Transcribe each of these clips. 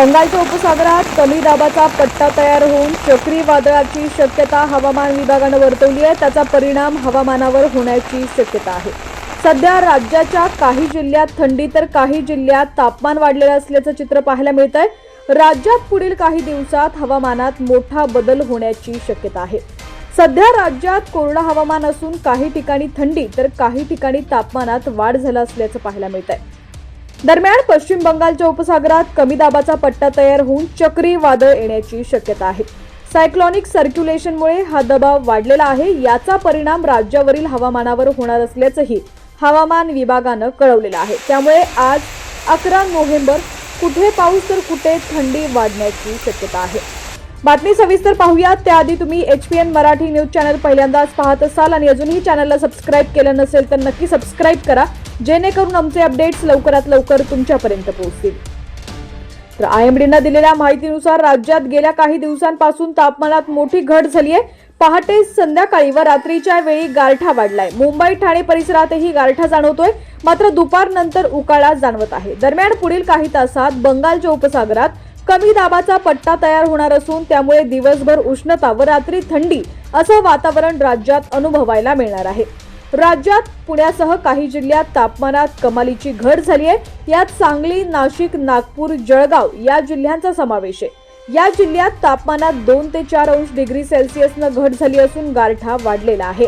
बंगालच्या उपसागरात कमी दाबाचा पट्टा तयार होऊन चक्रीवादळाची शक्यता हवामान विभागानं वर्तवली आहे. त्याचा परिणाम हवामानावर होण्याची शक्यता आहे. सध्या राज्याच्या काही जिल्ह्यात थंडी तर काही जिल्ह्यात तापमान वाढलेलं असल्याचं चित्र पाहायला मिळत आहे राज्यात पुढील काही दिवसात हवामानात मोठा बदल होण्याची शक्यता आहे. सध्या राज्यात कोरडं हवामान असून काही ठिकाणी थंडी तर काही ठिकाणी तापमानात वाढ झाला असल्याचं पाहायला मिळत आहे दरम्यान पश्चिम बंगालच्या उपसागरात कमी दाबाचा पट्टा तयार होऊन चक्रीवादळ येण्याची शक्यता आहे. सायक्लॉनिक सर्क्युलेशनमुळे हा दबाव वाढलेला आहे. याचा परिणाम राज्यावरील हवामानावर होणार असल्याचंही हवामान विभागानं कळवलेलं आहे. त्यामुळे आज अकरा नोव्हेंबर कुठे पाऊस तर कुठे थंडी वाढण्याची शक्यता आहे. बातमी सविस्तर पाहूयात. त्याआधी तुम्ही H P N Marathi news channel पहिल्यांदाच पाहत असाल आणि अजूनही चॅनलला सबस्क्राईब केलं नसेल तर नक्की सबस्क्राईब करा. जेणेकरून आमचे अपडेट्स लवकरात लवकर तुमच्यापर्यंत पोहोचतील. तर आय एम डीनं दिलेल्या माहितीनुसार राज्यात गेल्या काही दिवसांपासून तापमानात मोठी घट झाली आहे. पहाटे संध्याकाळी व रात्रीच्या वेळी गारठा वाढलाय. मुंबई ठाणे परिसरातही गारठा जाणवतोय. मात्र दुपारनंतर उकाळा जाणवत आहे. दरम्यान पुढील काही तासात बंगालच्या उपसागरात कमी दाबाचा पट्टा तयार होणार असून त्यामुळे दिवसभर उष्णता व रात्री थंडी असं वातावरण राज्यात अनुभवायला मिळणार आहे. राज्यात पुण्यासह काही जिल्ह्यात तापमानात कमालीची घट झाली आहे. यात सांगली नाशिक नागपूर जळगाव या जिल्ह्यांचा समावेश आहे. या जिल्ह्यात तापमानात दोन ते चार अंश डिग्री सेल्सिअसनं घट झाली असून गारठा वाढलेला आहे.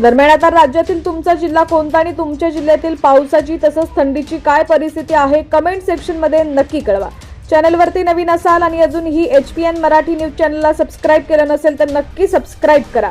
दरम्यान आता राज्यातील तुमचा जिल्हा कोणता आणि तुमच्या जिल्ह्यातील पावसाची तसंच थंडीची काय परिस्थिती आहे कमेंट सेक्शनमध्ये नक्की कळवा. चॅनलवरती नवीन असाल आणि अजूनही H P N Marathi news चॅनलला सबस्क्राईब केलं नसेल तर नक्की सबस्क्राईब करा.